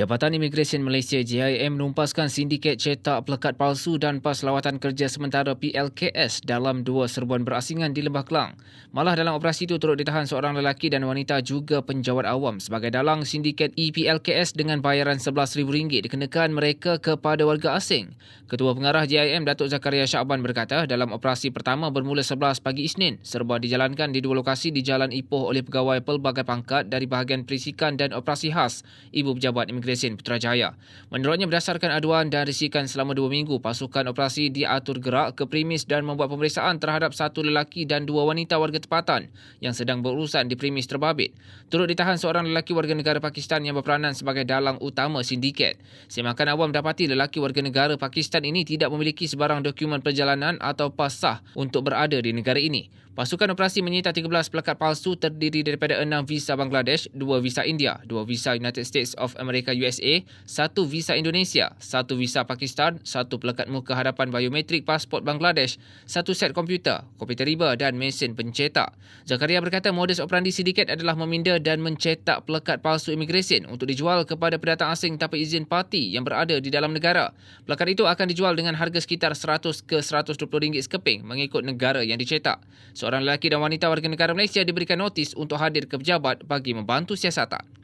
Jabatan Imigresen Malaysia JIM menumpaskan sindiket cetak pelekat palsu dan pas lawatan kerja sementara PLKS dalam dua serbuan berasingan di Lembah Kelang. Malah dalam operasi itu turut ditahan seorang lelaki dan wanita juga penjawat awam sebagai dalang sindiket EPLKS dengan bayaran RM11,000 dikenakan mereka kepada warga asing. Ketua Pengarah JIM Datuk Zakaria Syaban berkata dalam operasi pertama bermula 11 pagi Isnin serba dijalankan di dua lokasi di Jalan Ipoh oleh pegawai pelbagai pangkat dari bahagian perisikan dan operasi khas Ibu Pejabat Imigresen Imigresen Putrajaya. Menurutnya berdasarkan aduan dan risikan selama dua minggu, pasukan operasi diatur gerak ke premis dan membuat pemeriksaan terhadap satu lelaki dan dua wanita warga tempatan yang sedang berurusan di premis terbabit. Turut ditahan seorang lelaki warga negara Pakistan yang berperanan sebagai dalang utama sindiket. Semakan awam dapati lelaki warga negara Pakistan ini tidak memiliki sebarang dokumen perjalanan atau pas sah untuk berada di negara ini. Pasukan operasi menyita 13 pelekat palsu terdiri daripada 6 visa Bangladesh, 2 visa India, 2 visa United States of America USA, 1 visa Indonesia, 1 visa Pakistan, 1 pelekat muka hadapan biometrik pasport Bangladesh, 1 set komputer, komputer riba dan mesin pencetak. Zakaria berkata modus operandi sindiket adalah meminda dan mencetak pelekat palsu imigresen untuk dijual kepada pendatang asing tanpa izin parti yang berada di dalam negara. Pelekat itu akan dijual dengan harga sekitar 100 ke 120 ringgit sekeping mengikut negara yang dicetak. Seorang lelaki dan wanita warga negara Malaysia diberikan notis untuk hadir ke pejabat bagi membantu siasatan.